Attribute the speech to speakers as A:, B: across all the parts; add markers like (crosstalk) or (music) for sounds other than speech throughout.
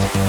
A: Thank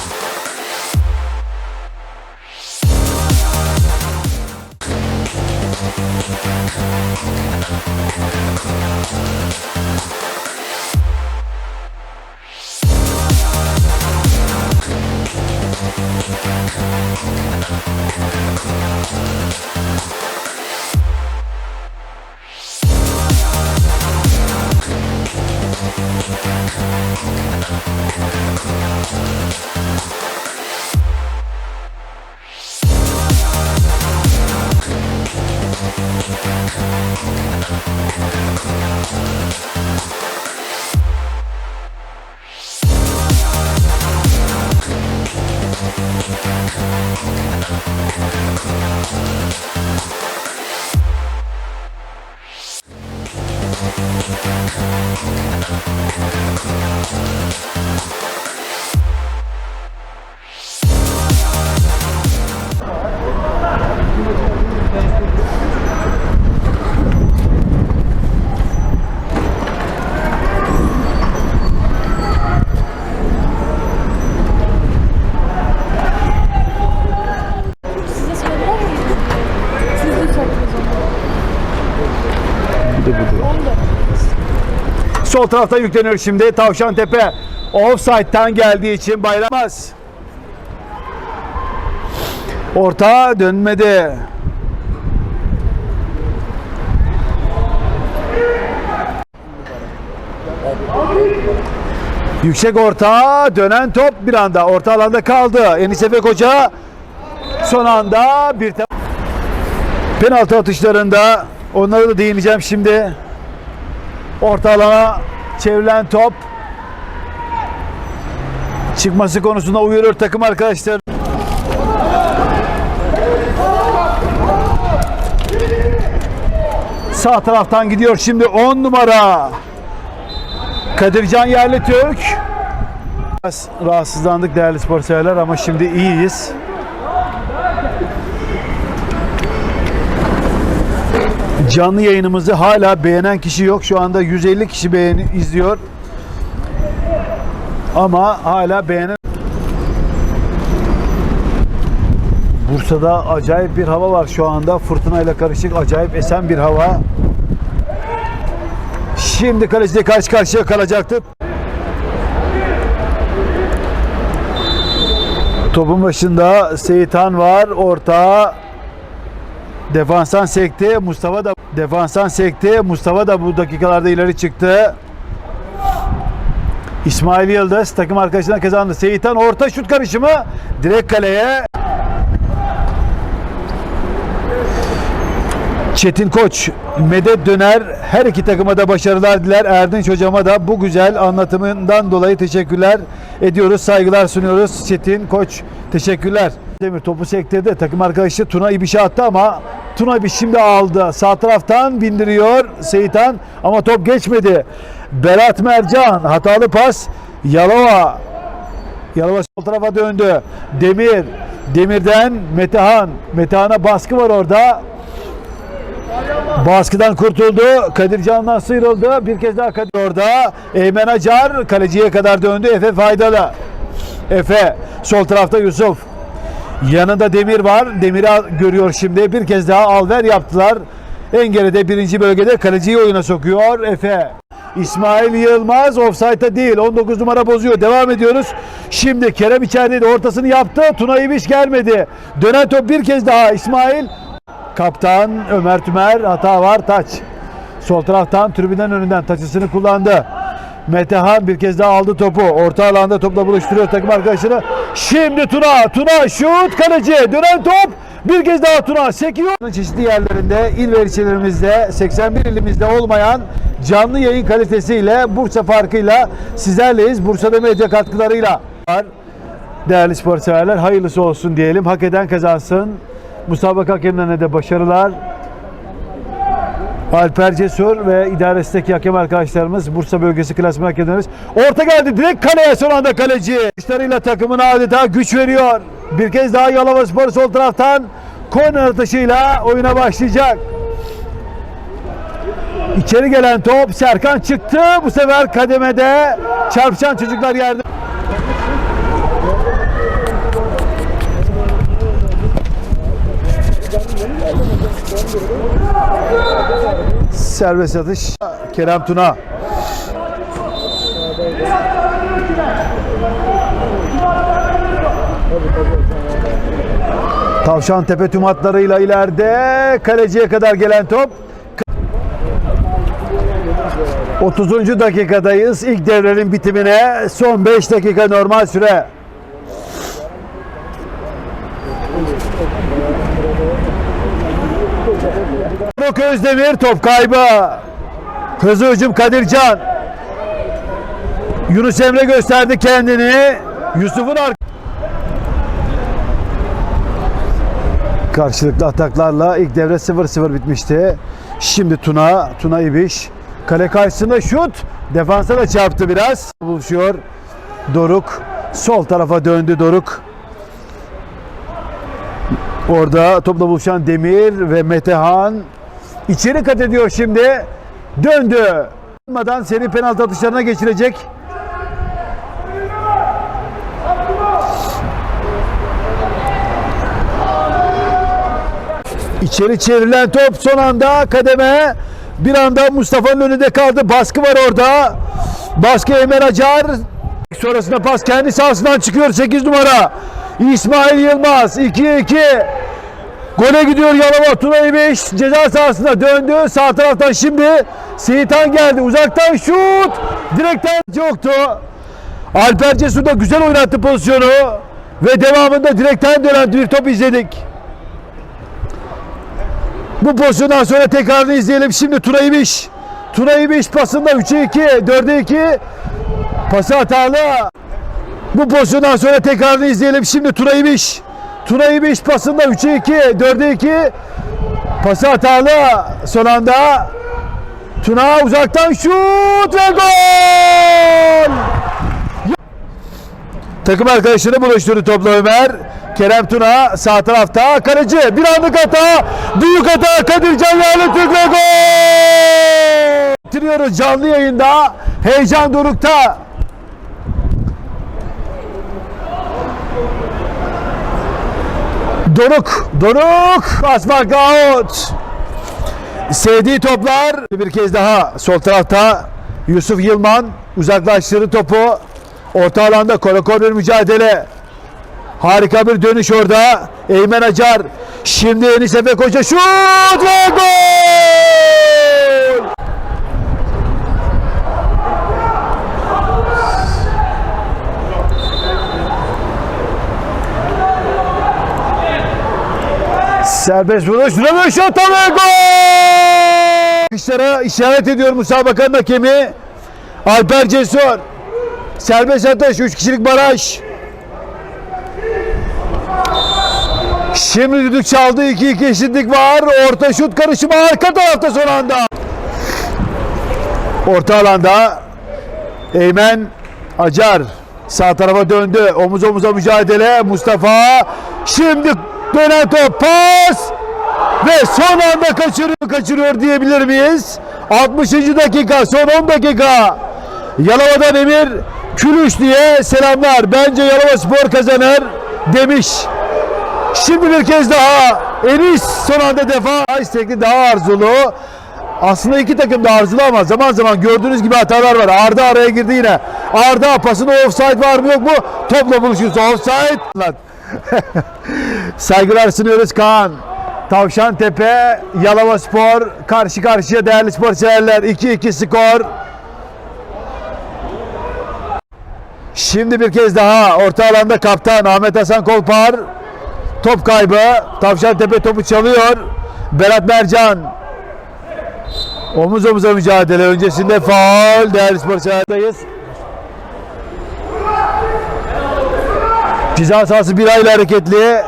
A: Size
B: Sol tarafta yükleniyor şimdi. Tavşan Tepe offside'den geldiği için bayramaz. Orta dönmedi. Yüksek orta dönen top bir anda orta alanda kaldı. Enis Efe Koca son anda bir penaltı atışlarında onlara da değineceğim şimdi. Orta alana çevrilen top çıkması konusunda uyarıyor takım arkadaşlar. Sağ taraftan gidiyor şimdi 10 numara. Kadircan Yerli Türk. Biraz rahatsızlandık değerli spor severler ama şimdi iyiyiz. Canlı yayınımızı hala beğenen kişi yok. Şu anda 150 kişi beğeni izliyor. Ama hala beğenen Bursa'da acayip bir hava var şu anda. Fırtınayla karışık acayip esen bir hava. Şimdi kaleciyle karşı karşıya kalacaktı. Topun başında Seyitan var. Orta defanstan sekti. Mustafa da defanstan sekti. Mustafa da bu dakikalarda ileri çıktı. İsmail Yıldız takım arkadaşından kazandı. Seyitan orta şut karışımı direkt kaleye. Çetin Koç, Medet Döner her iki takıma da başarılar diler. Erdinç hocama da bu güzel anlatımından dolayı teşekkürler ediyoruz. Saygılar sunuyoruz. Çetin Koç teşekkürler. Demir topu sektirdi. Takım arkadaşı Tuna İbiş'e attı ama Tuna İbiş şimdi aldı. Sağ taraftan bindiriyor Seyitan ama top geçmedi. Berat Mercan hatalı pas. Yalova Yalova sol tarafa döndü. Demir. Demir'den Metehan. Metehan'a baskı var orada. Baskıdan kurtuldu. Kadircan'dan sıyrıldı. Bir kez daha Kadir orada. Eymen Acar kaleciye kadar döndü. Efe faydalı. Efe sol tarafta Yusuf. Yanında Demir var. Demir'i görüyor şimdi. Bir kez daha alver yaptılar. En geride birinci bölgede kaleciyi oyuna sokuyor Efe. İsmail Yılmaz offside'da değil. 19 numara bozuyor. Devam ediyoruz. Şimdi Kerem içerideydi. Ortasını yaptı. Tuna İbiş gelmedi. Dönen top bir kez daha. İsmail Kaptan Ömer Tümer hata var taç. Sol taraftan tribünden önünden taçısını kullandı. Metehan bir kez daha aldı topu. Orta alanda topla buluşturuyor takım arkadaşını. Şimdi Tuna. Tuna şut kaleci. Dönen top. Bir kez daha Tuna sekiyor. Çeşitli yerlerinde, il ve ilçelerimizde, 81 ilimizde olmayan canlı yayın kalitesiyle, Bursa farkıyla sizlerleyiz. Bursa'da medya katkılarıyla. Değerli spor severler hayırlısı olsun diyelim. Hak eden kazansın. Musabaka hakemlerine de başarılar. Alper Cesur ve idaresindeki hakem arkadaşlarımız Bursa bölgesi klasman hakemlerimiz. Orta geldi direkt kaleye son anda kaleci. Kuşlarıyla takımına adeta güç veriyor. Bir kez daha Yalova Spor sol taraftan korner atışıyla oyuna başlayacak. İçeri gelen top Serkan çıktı. Bu sefer kademede çarpışan çocuklar yerde. Serbest atış. Kerem Tuna. Tavşan Tepe tüm hatlarıyla ileride kaleciye kadar gelen top. 30. dakikadayız. İlk devrenin bitimine son 5 dakika normal süre. Faruk Özdemir top kaybı. Hızlı hücum Kadircan. Yunus Emre gösterdi kendini. Yusuf'un ar- Karşılıklı ataklarla ilk devre 0-0 bitmişti. Şimdi Tuna, Tuna İbiş. Kale karşısında şut. Defansa da çarptı biraz. Buluşuyor. Doruk. Sol tarafa döndü Doruk. Orada topla buluşan Demir ve Metehan içeri kat ediyor şimdi. Döndü. Olmadan seri penaltı atışlarına geçirecek. İçeri çevrilen top son anda kademe. Bir anda Mustafa'nın önünde kaldı. Baskı var orada. Baskı Emel Acar. Sonrasında pas kendi sahasından çıkıyor 8 numara. İsmail Yılmaz 2-2. Gole gidiyor Yalova. Tunay Beş ceza sahasına döndü. Sağ taraftan şimdi Seyitan geldi. Uzaktan şut. Direkten yoktu. Alper Cesur da güzel oynattı pozisyonu. Ve devamında direkten dönen bir top izledik. Bu pozisyondan sonra tekrarını izleyelim. Şimdi Tunay İbiş. Tunay İbiş pasında 3'e 2, 4'e 2. Pası hatalı. Bu pozisyondan sonra tekrarını izleyelim. Şimdi Tunay İbiş. Tunay İbiş pasında 3'e 2, 4'e 2. Pası hatalı. Son anda Tuna uzaktan şut ve gol! Takım arkadaşını buluşturdu topla Ömer. Kerem Tuna sağ tarafta. Kaleci bir anlık hata. Büyük hata Kadircan Yağlı Türk ve gol! Bitiriyoruz canlı yayında. Heyecan dorukta. Doruk, Doruk, Asmak out. Sevdiği toplar bir kez daha sol tarafta Yusuf Yılman uzaklaştırdı topu. Orta alanda korakor bir mücadele. Harika bir dönüş orada. Eymen Acar. Şimdi Enis Efe Koca şut ve gol! Serbest vuruş, röveşata ve gol! Kışlara işaret ediyor müsabakanın hakemi. Alper Cesur. Serbest atış, 3 kişilik baraj. Şimdi düdük çaldı, 2-2 eşitlik var. Orta şut karışımı arka tarafta son anda. Orta alanda Eymen Acar sağ tarafa döndü. Omuz omuza mücadele. Mustafa şimdi dönen top pas ve son anda kaçırıyor kaçırıyor diyebilir miyiz? 60. dakika son 10 dakika. Yalova'dan Emir Külüş diye selamlar. Bence Yalova Spor kazanır demiş. Şimdi bir kez daha Enis son anda defa istekli daha arzulu. Aslında iki takım da arzulu ama zaman zaman gördüğünüz gibi hatalar var. Arda araya girdi yine. Arda pasında offside var mı yok mu? Topla buluşuyorsa offside. (laughs) Saygılar sunuyoruz Kaan. Tavşan Tepe, Yalova Spor karşı karşıya değerli spor severler. 2-2 skor. Şimdi bir kez daha orta alanda kaptan Ahmet Hasan Kolpar. Top kaybı. Tavşan Tepe topu çalıyor. Berat Mercan. Omuz omuza mücadele. Öncesinde faul. Değerli spor sahadayız. Ceza sahası bir ayla hareketli.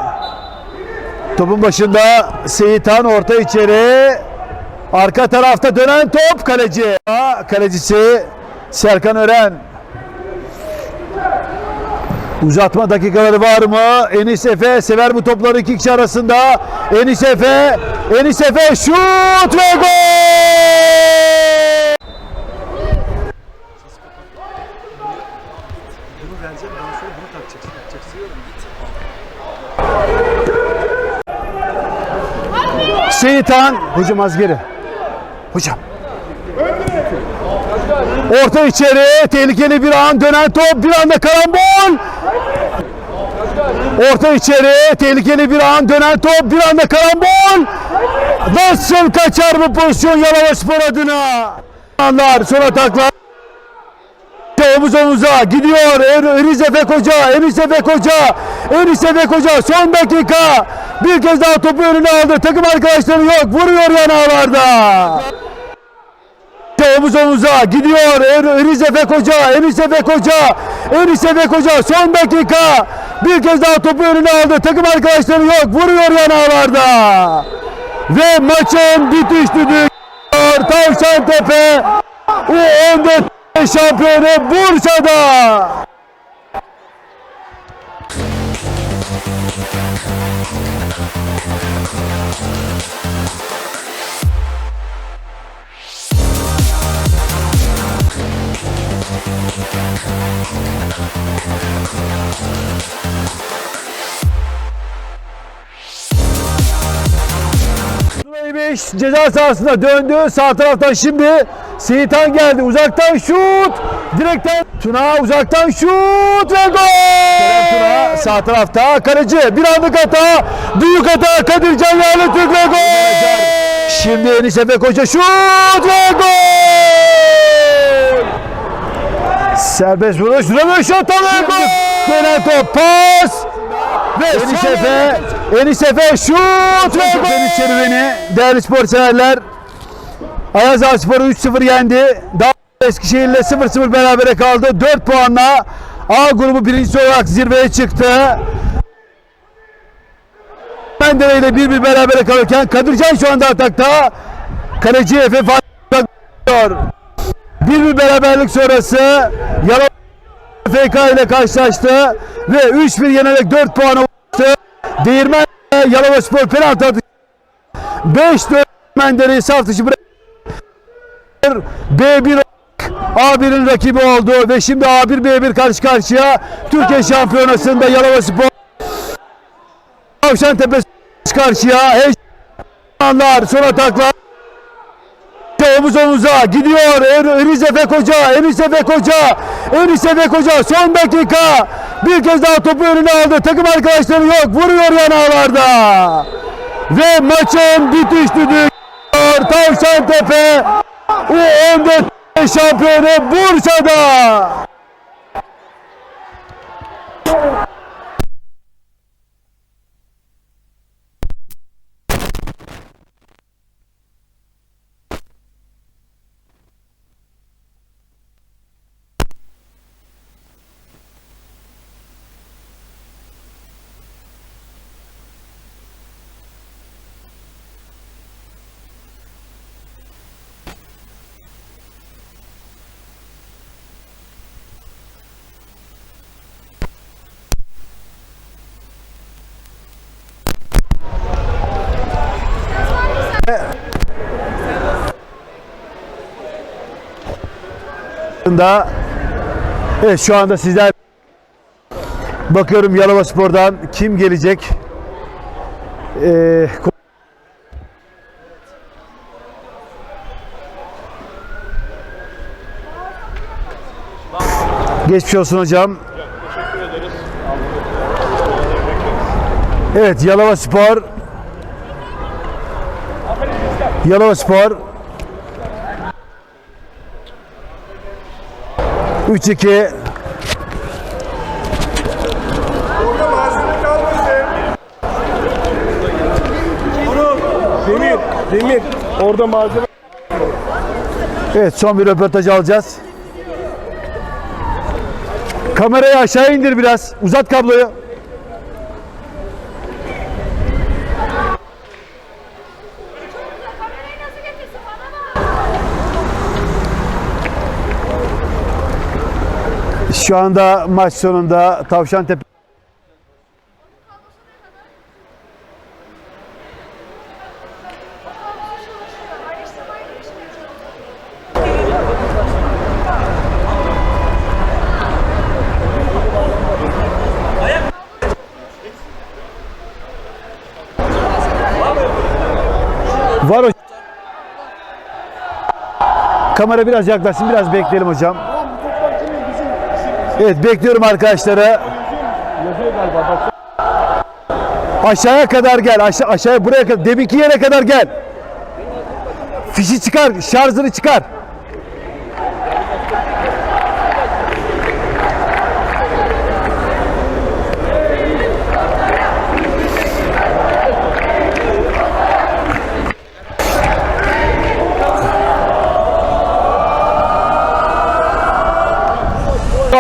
B: Topun başında Seyitan orta içeri. Arka tarafta dönen top kaleci. Kalecisi Serkan Ören. Uzatma dakikaları var mı? Enis Efe sever bu topları iki kişi arasında. Enis Efe, Enis Efe şut ve gol! Seyitan, hocam az geri. Hocam. Orta içeri, tehlikeli bir an, dönen top, bir anda karambol. Orta içeri, tehlikeli bir an, dönen top, bir anda karambol. Nasıl kaçar bu pozisyon Yalova Spor adına? Anlar, son ataklar. Omuz omuza gidiyor En- Enis Efe Koca, Enis Efe Koca, Enis Efe Koca son dakika. Bir kez daha topu önüne aldı. Takım arkadaşları yok. Vuruyor yanağlarda. Omuz omuza gidiyor En- Enis Efe Koca, Enis Efe Koca, Enis Efe Koca son dakika. Bir kez daha topu önüne aldı. Takım arkadaşları yok. Vuruyor yanağlarda. Ve maçın bitiş düdüğü Tavşan Tepe U14 şampiyonu Bursa'da. Beş ceza sahasına döndü. Sağ taraftan şimdi Seyitan geldi. Uzaktan şut. Direkten Tuna uzaktan şut ve gol. Tuna sağ tarafta kaleci. Bir anlık hata. Büyük hata Kadircan Yerli Türk ve gol. Şimdi Enis Efe Koca şut ve gol. Serbest vuruş. Röveş hata ve gol. Dönen top pas. Ve Enis Efe, Enis Efe şut ve. Deniz serüveni değerli spor severler. Ayaz Spor'u 3-0 yendi. Daha Eskişehir'le 0-0 berabere kaldı. 4 puanla A grubu birincisi olarak zirveye çıktı. Mendere ile 1-1 berabere kalırken Kadircan şu anda atakta. Kaleci Efe Fatih 1-1 beraberlik sonrası Yalova FK ile karşılaştı ve 3-1 yenerek 4 puana ulaştı. Değirmen Yalova Spor penaltı atışı 5-4 Mendere'yi saf dışı bıraktı. B1 A1'in rakibi oldu ve şimdi A1 B1 karşı karşıya Türkiye Şampiyonası'nda Yalova Spor Tavşantepe karşı karşıya heyecanlar son ataklar omuz omuza gidiyor En- Enis Efe Koca, Enis Efe Koca, Enis Efe Koca son dakika bir kez daha topu önüne aldı. Takım arkadaşları yok. Vuruyor yanağlarda. Ve maçın bitiş düdüğü Tavşan Tepe U14 şampiyonu Bursa'da. Da Evet şu anda sizler bakıyorum Yalova Spor'dan kim gelecek? Ee, Geçmiş olsun hocam. Evet Yalova Spor Yalova Spor 3-2
C: Demir, demir. Orada malzeme.
B: Evet son bir röportaj alacağız. Kamerayı aşağı indir biraz. Uzat kabloyu. Şu anda maç sonunda Tavşantepe var o Kamera biraz yaklaşsın, biraz bekleyelim hocam. Evet, bekliyorum arkadaşları. Aşağıya kadar gel, aşağı, aşağıya buraya kadar, deminki yere kadar gel. Fişi çıkar, şarjını çıkar.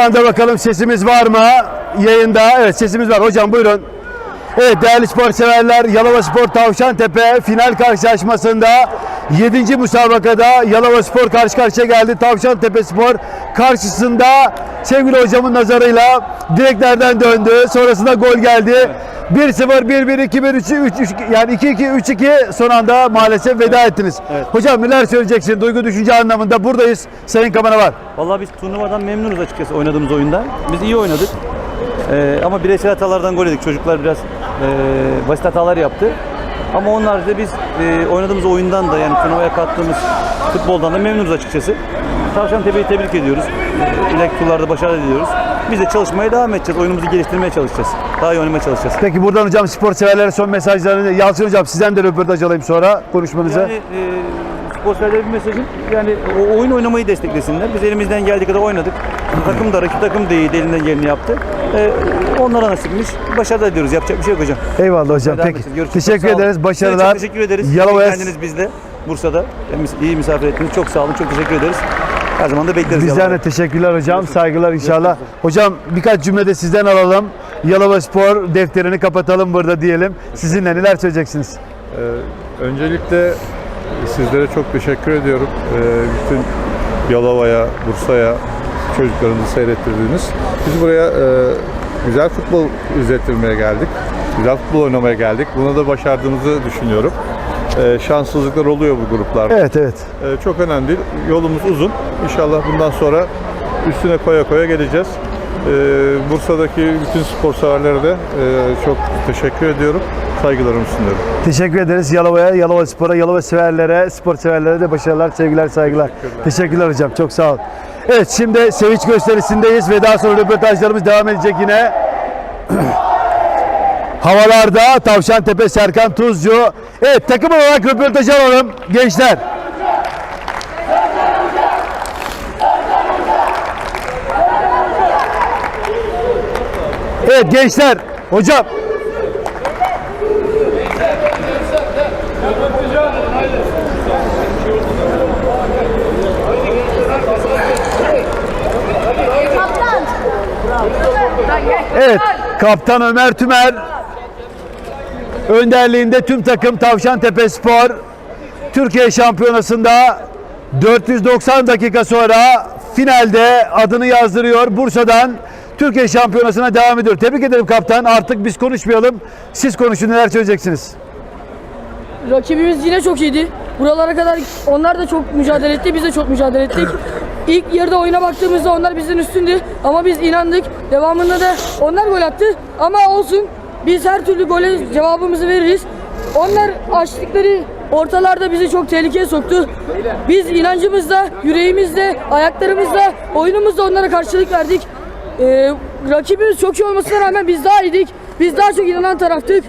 B: Anda bakalım sesimiz var mı? Yayında. Evet sesimiz var. Hocam buyurun. Evet değerli spor severler Yalova Spor Tavşantepe final karşılaşmasında 7. müsabakada Yalova Spor karşı karşıya geldi. Tavşantepe Spor karşısında sevgili hocamın nazarıyla direklerden döndü. Sonrasında gol geldi. 1-0, 1-1, 2-1, 3 3 yani 2-2, 3-2 son anda maalesef veda ettiniz. Hocam neler söyleyeceksin? Duygu düşünce anlamında buradayız. Sayın kamera var.
D: Vallahi biz turnuvadan memnunuz açıkçası oynadığımız oyundan. Biz iyi oynadık. Ee, ama bireysel hatalardan gol yedik. Çocuklar biraz e, basit hatalar yaptı. Ama onun haricinde biz e, oynadığımız oyundan da yani turnuvaya kattığımız futboldan da memnunuz açıkçası. Tavşan Tepe'yi tebrik ediyoruz. İleriki turlarda başarılı diliyoruz. Biz de çalışmaya devam edeceğiz. Oyunumuzu geliştirmeye çalışacağız. Daha iyi oynamaya çalışacağız.
B: Peki buradan hocam spor severlere son mesajlarını Yalçın hocam sizden de röportaj alayım sonra konuşmanızı.
D: Yani e, spor severlere bir mesajım yani o oyun oynamayı desteklesinler. Biz elimizden geldiği kadar oynadık. Takım da rakip takım da iyiydi. Elinden geleni yaptı. E, onlara nasipmiş. Başarılı ediyoruz. Yapacak bir şey yok hocam.
B: Eyvallah hocam.
D: Devam
B: Peki.
D: Görüşürüz.
B: Teşekkür ederiz. Başarılar.
D: Çok teşekkür ederiz.
B: Yalova'ya
D: Kendiniz bizde. Bursa'da. İyi misafir ettiniz. Çok sağ olun. Çok teşekkür ederiz. Her zaman da bekleriz.
B: Bizden de teşekkürler hocam. Saygılar inşallah. Hocam birkaç cümlede sizden alalım. Yalova Spor defterini kapatalım burada diyelim. Sizinle neler söyleyeceksiniz?
E: Ee, öncelikle sizlere çok teşekkür ediyorum. Ee, bütün Yalova'ya, Bursa'ya çocuklarımızı seyrettirdiğiniz. Biz buraya e, güzel futbol izlettirmeye geldik. Güzel futbol oynamaya geldik. Bunu da başardığımızı düşünüyorum. Ee, şanssızlıklar oluyor bu gruplarda.
B: Evet evet.
E: Ee, çok önemli değil. Yolumuz uzun. İnşallah bundan sonra üstüne koya koya geleceğiz. Ee, Bursa'daki bütün spor severlere de e, çok teşekkür ediyorum. Saygılarımı sunuyorum.
B: Teşekkür ederiz Yalova'ya, Yalova Spor'a, Yalova severlere, spor severlere de başarılar, sevgiler, saygılar. Teşekkürler, hocam. Çok sağ ol. Evet şimdi sevinç gösterisindeyiz ve daha sonra röportajlarımız devam edecek yine. (clears throat) Havalarda Tavşantepe Serkan Tuzcu. Evet takım olarak röportaj alalım gençler. Evet gençler, hocam. Evet, Kaptan Ömer Tümer önderliğinde tüm takım Tavşantepe Spor Türkiye Şampiyonası'nda 490 dakika sonra finalde adını yazdırıyor. Bursa'dan Türkiye Şampiyonası'na devam ediyor. Tebrik ederim kaptan. Artık biz konuşmayalım. Siz konuşun neler söyleyeceksiniz?
F: Rakibimiz yine çok iyiydi. Buralara kadar onlar da çok mücadele etti, biz de çok mücadele ettik. İlk yarıda oyuna baktığımızda onlar bizden üstündü ama biz inandık. Devamında da onlar gol attı ama olsun biz her türlü gole cevabımızı veririz. Onlar açtıkları ortalarda bizi çok tehlikeye soktu. Biz inancımızla, yüreğimizle, ayaklarımızla, oyunumuzla onlara karşılık verdik. Ee, rakibimiz çok iyi olmasına rağmen biz daha iyiydik. Biz daha çok inanan taraftık.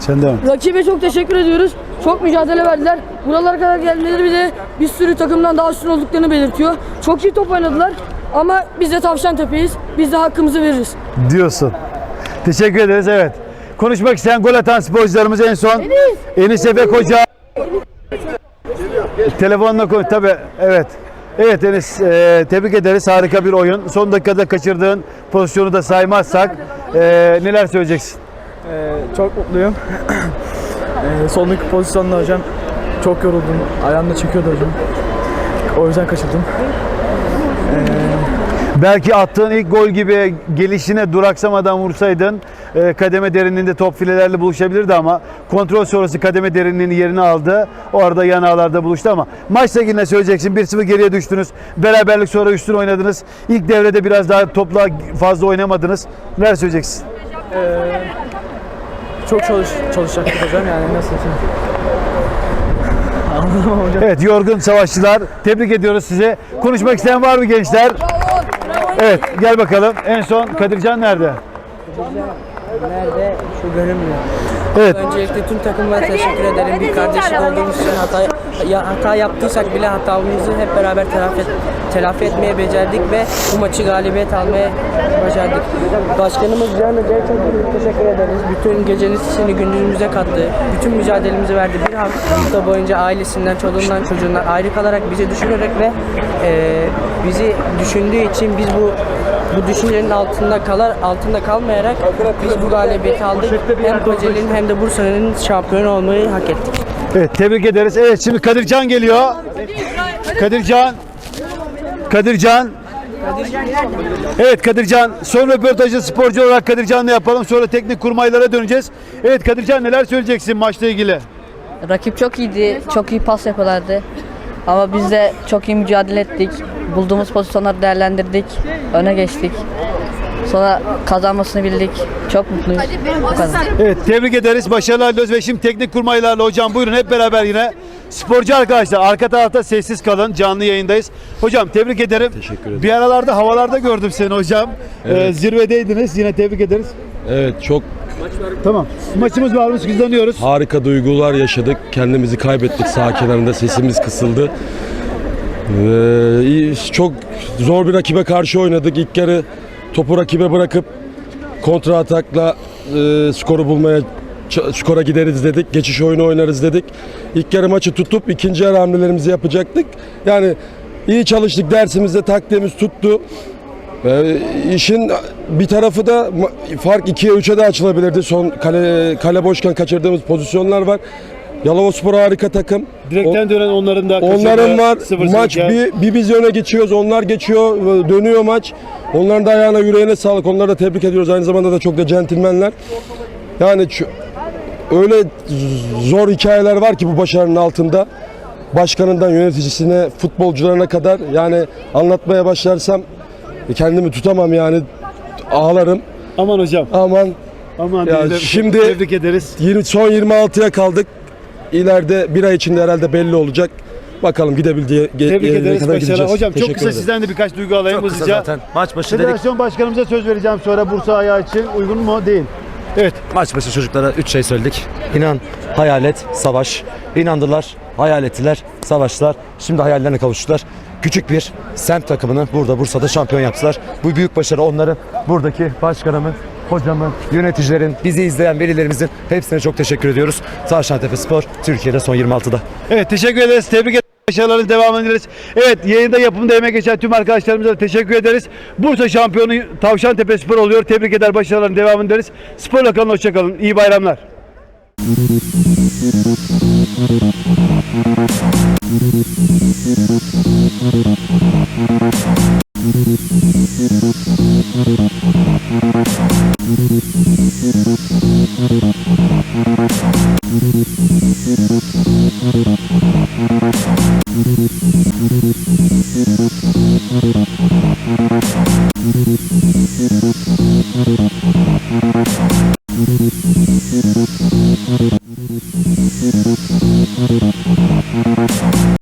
B: Sen devam.
F: Rakibe çok teşekkür ediyoruz. Çok mücadele verdiler. Buralara kadar gelmeleri bile bir sürü takımdan daha üstün olduklarını belirtiyor. Çok iyi top oynadılar. Ama biz de tavşan tepeyiz. Biz de hakkımızı veririz.
B: Diyorsun. Teşekkür ederiz evet. Konuşmak isteyen gol atan sporcularımız en son Enis Efe Koca Telefonla konuş. Tabii evet. Evet Enes e, tebrik ederiz. Harika bir oyun. Son dakikada kaçırdığın pozisyonu da saymazsak e, neler söyleyeceksin?
C: Ee, çok mutluyum. ee, sonraki pozisyonda hocam çok yoruldum. Ayağımda çekiyordu hocam. O yüzden kaçırdım.
B: Belki attığın ilk gol gibi gelişine duraksamadan vursaydın e, kademe derinliğinde top filelerle buluşabilirdi ama kontrol sonrası kademe derinliğini yerini aldı. O arada yan ağlarda buluştu ama maçla ilgili ne söyleyeceksin? 1-0 geriye düştünüz. Beraberlik sonra üstün oynadınız. İlk devrede biraz daha topla fazla oynamadınız. Neler söyleyeceksin?
C: Çok çalış çalışacaktık hocam yani nasıl.
B: Evet yorgun savaşçılar. Tebrik ediyoruz size. Konuşmak isteyen var mı gençler? Evet gel bakalım. En son Kadircan nerede?
G: Nerede? Şu görünmüyor.
B: Evet.
G: Öncelikle tüm takımlara teşekkür ederim. Bir kardeşlik olduğumuz için hata, ya, hata yaptıysak bile hatamızı hep beraber telafi, et- telafi etmeye becerdik ve bu maçı galibiyet almaya başardık. Başkanımız Can Hoca'ya çok teşekkür ederiz. Bütün gecenin sesini gündüzümüze kattı. Bütün mücadelemizi verdi. Bir hafta boyunca ailesinden, çoluğundan, çocuğundan ayrı kalarak bizi düşünerek ve e, bizi düşündüğü için biz bu bu düşüncenin altında kalar altında kalmayarak biz bu galibiyeti aldık. Hem Kocaeli'nin hem de Bursa'nın şampiyon olmayı hak ettik.
B: Evet tebrik ederiz. Evet şimdi Kadircan geliyor. Kadircan. Kadircan. Evet Kadircan. Son röportajı sporcu olarak Kadircan'la yapalım. Sonra teknik kurmaylara döneceğiz. Evet Kadircan neler söyleyeceksin maçla ilgili?
H: Rakip çok iyiydi. Çok iyi pas yapıyorlardı. Ama biz de çok iyi mücadele ettik. Bulduğumuz pozisyonları değerlendirdik. Öne geçtik. Sonra kazanmasını bildik. Çok mutluyuz. Bu kadar.
B: Evet tebrik ederiz. Başarılar diliyoruz ve şimdi teknik kurmaylarla hocam buyurun hep beraber yine. Sporcu arkadaşlar arka tarafta sessiz kalın. Canlı yayındayız. Hocam tebrik ederim. Teşekkür ederim. Bir aralarda havalarda gördüm seni hocam. Ee, zirvedeydiniz. Yine tebrik ederiz.
I: Evet çok
B: Tamam. Maçımız varmış kızlanıyoruz.
I: harika duygular yaşadık. Kendimizi kaybettik sağ kenarında sesimiz kısıldı. Ee, çok zor bir rakibe karşı oynadık. İlk yarı topu rakibe bırakıp kontra atakla e, skoru bulmaya skora gideriz dedik. Geçiş oyunu oynarız dedik. İlk yarı maçı tutup ikinci yarı hamlelerimizi yapacaktık. Yani iyi çalıştık. Dersimizde taktiğimiz tuttu. Ee, işin bir tarafı da fark 2'ye 3'e de açılabilirdi. Son kale kale boşken kaçırdığımız pozisyonlar var. Yalovaspor harika takım.
B: Direkten dönen onların da
I: Onların var.
B: kaçırdığı 0-0
I: maç bir, bir biz öne geçiyoruz. Onlar geçiyor. Dönüyor maç. Onların da ayağına yüreğine sağlık. Onları da tebrik ediyoruz. Aynı zamanda da çok da centilmenler. Yani öyle zor hikayeler var ki bu başarının altında. Başkanından yöneticisine, futbolcularına kadar yani anlatmaya başlarsam kendimi tutamam yani ağlarım.
B: Aman hocam.
I: Aman
B: Aman
I: Ya
B: diyelim.
I: şimdi-
B: tebrik ederiz.
I: 20, son 26'ya kaldık. İleride bir ay içinde herhalde belli olacak. Bakalım gidebildiği ge-
B: Tebrik ederiz.
I: kadar gideceğiz.
B: Hocam çok
I: Teşekkür
B: kısa
I: ederim.
B: sizden de birkaç duygu alayım hızlıca.
J: Maç başı dedik.
B: Federasyon başkanımıza söz vereceğim sonra Bursa ayağı için. Uygun mu? Değil. Evet.
J: Maç başı çocuklara 3 şey söyledik. İnan, hayalet, savaş. İnandılar, hayal ettiler, savaştılar. Şimdi hayallerine kavuştular. Küçük bir semt takımını burada Bursa'da şampiyon yaptılar. Bu büyük başarı onların, buradaki başkanımın, hocamın, yöneticilerin, bizi izleyen velilerimizin hepsine çok teşekkür ediyoruz. Tavşantepe Spor Türkiye'de son 26'da.
B: Evet teşekkür ederiz. Tebrik ederiz. Başarıların devamını dileriz. Evet yayında yapımda emek geçen tüm arkadaşlarımıza da teşekkür ederiz. Bursa şampiyonu Tavşantepe Spor oluyor. Tebrik eder başarıların devamını dileriz. Sporla kalın hoşçakalın. İyi bayramlar.
K: Thank you.